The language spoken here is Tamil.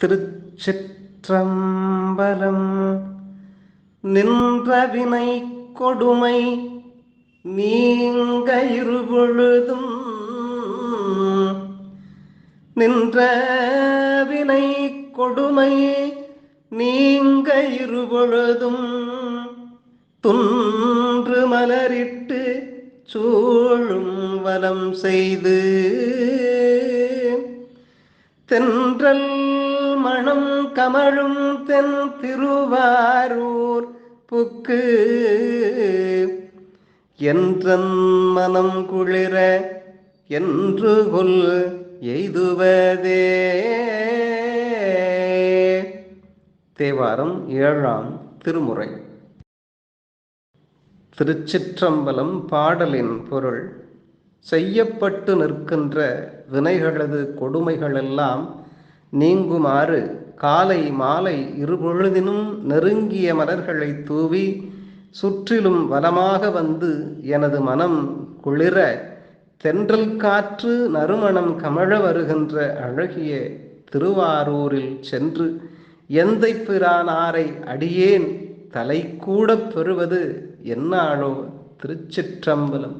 திருச்சிற்றம்பலம் நின்ற வினை கொடுமை நீங்க இருபொழுதும் நின்ற வினை கொடுமை நீங்க இருபொழுதும் துன்று மலரிட்டு சூழும் வலம் செய்து தென்றல் மணம் கமழும் தென் திருவாரூர் புக்கு. என்றன் மனம் குளிர என்று கொல் எய்துவதே. தேவாரம் ஏழாம் திருமுறை. திருச்சிற்றம்பலம் பாடலின் பொருள் செய்யப்பட்டு நிற்கின்ற வினைகளது கொடுமைகளெல்லாம் நீங்குமாறு காலை மாலை இருபொழுதினும் நெருங்கிய மலர்களை தூவி சுற்றிலும் வலமாக வந்து எனது மனம் குளிர தென்றல் காற்று நறுமணம் கமழ வருகின்ற அழகிய திருவாரூரில் சென்று எந்தை பிரானாரை அடியேன் தலை கூட பெறுவது என்னாளோ திருச்சிற்றம்பலம்.